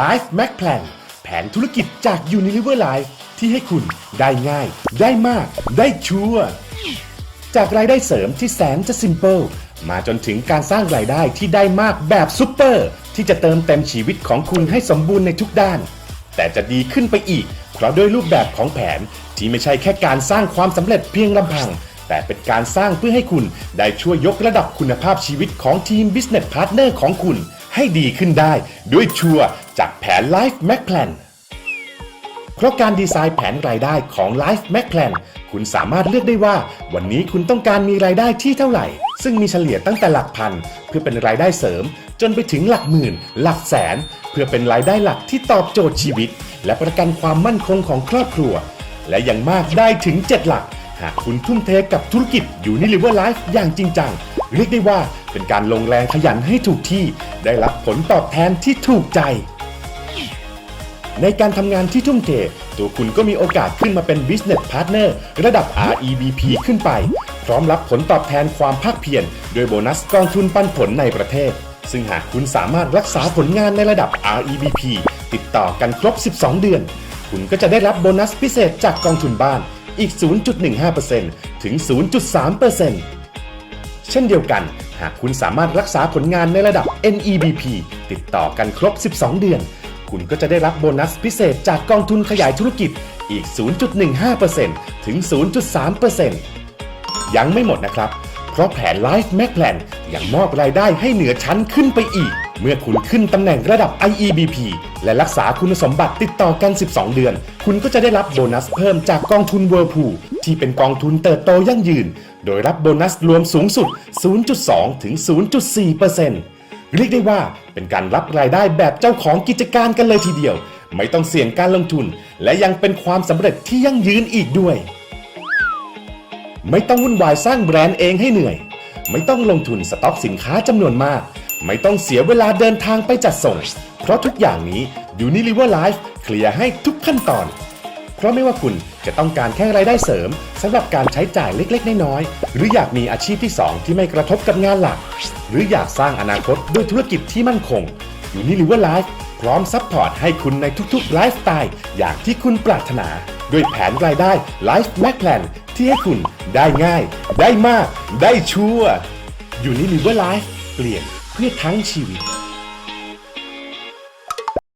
Life Mac Plan แผนธุรกิจจาก Unilever Life ที่ให้คุณได้ง่าย ได้มาก ได้ชัวร์จากรายได้เสริมที่แสนจะซิมเ l ิลมาจนถึงการสร้างรายได้ที่ได้มากแบบซุปเปอร์ ที่จะเติมเต็มชีวิตของคุณให้สมบูรณ์ในทุกด้าน แต่จะดีขึ้นไปอีก เพราะด้วยรูปแบบของแผนที่ไม่ใช่แค่การสร้างความสำเร็จเพียงลำพัง แต่เป็นการสร้างเพื่อให้คุณได้ช่วยยกระดับคุณภาพชีวิตของทีม Business Partner ของคุณ ให้ดีขึ้นได้ ด้วยชัวร์จากแผน Life Mac Plan เพราะการดีไซน์แผนรายได้ของ Life Mac Plan คุณสามารถเลือกได้ว่า วันนี้คุณต้องการมีรายได้ที่เท่าไหร่ ซึ่งมีเฉลี่ยตั้งแต่หลักพัน เพื่อเป็นรายได้เสริม จนไปถึงหลักหมื่น หลักแสน เพื่อเป็นรายได้หลักที่ตอบโจทย์ชีวิต และประกันความมั่นคงของครอบครัว และยังมากได้ถึง 7 หลัก หากคุณทุ่มเทกับธุรกิจอยู่ใน Liver Life อย่างจริงจัง เรียกได้ว่าเป็นการลงแรงขยันให้ถูกที่ ได้รับผลตอบแทนที่ถูกใจ ในการทำงานที่ทุ่มเท ตัวคุณก็มีโอกาสขึ้นมาเป็น Business Partner ระดับ REBP ขึ้นไป พร้อมรับผลตอบแทนความภาคเพียรโดยโบนัสกองทุนปันผลในประเทศ ซึ่งหากคุณสามารถรักษาผลงานในระดับ REBP ติดต่อกันครบ 12 เดือน คุณก็จะได้รับโบนัสพิเศษจากกองทุนบ้าน อีก 0.15%ถึง 0.3%เช่นเดียวกัน หากคุณสามารถรักษาผลงานในระดับ NEBP ติดต่อกันครบ 12 เดือน คุณก็จะได้รับโบนัสพิเศษจากกองทุนขยายธุรกิจอีก 0.15%ถึง 0.3%ยังไม่หมดนะครับ เพราะแผน Life Mac Plan ยังมอบรายได้ให้เหนือชั้นขึ้นไปอีก เมื่อคุณขึ้นตำแหน่งระดับ IEBP และรักษาคุณสมบัติติดต่อกัน 12 เดือน คุณก็จะได้รับโบนัสเพิ่มจากกองทุน w h i r l p o o ที่เป็นกองทุนเติบโตยั่งยืน โดยรับโบนัสรวมสูงสุด 0.2 ถึง 0.4%เรียกได้ว่าเป็นการรับรายได้แบบเจ้าของกิจการกันเลยทีเดียว ไม่ต้องเสี่ยงการลงทุน และยังเป็นความสำเร็จที่ยั่งยืนอีกด้วย ไม่ต้องวุ่นวายสร้างแบรนด์เองให้เหนื่อย ไม่ต้องลงทุนสต็อกสินค้าจำนวนมาก ไม่ต้องเสียเวลาเดินทางไปจัดส่ง เพราะทุกอย่างนี้ Unilever Life เคลียร์ให้ทุกขั้นตอน เพราะไม่ว่าคุณจะต้องการแค่รายได้เสริมสำหรับการใช้จ่ายเล็กๆ น้อยๆ หรืออยากมีอาชีพที่ 2 ที่ไม่กระทบกับงานหลัก หรืออยากสร้างอนาคตด้วยธุรกิจที่มั่นคง Unilever Life พร้อมซัพพอร์ตให้คุณในทุกๆไลฟ์สไตล์อย่างที่คุณปรารถนา ด้วยแผนรายได้ Life Mac Plan ที่ให้คุณได้ง่าย ได้มาก ได้ชัวร์ Unilever Life เปลี่ยน เพื่อทั้งชีวิต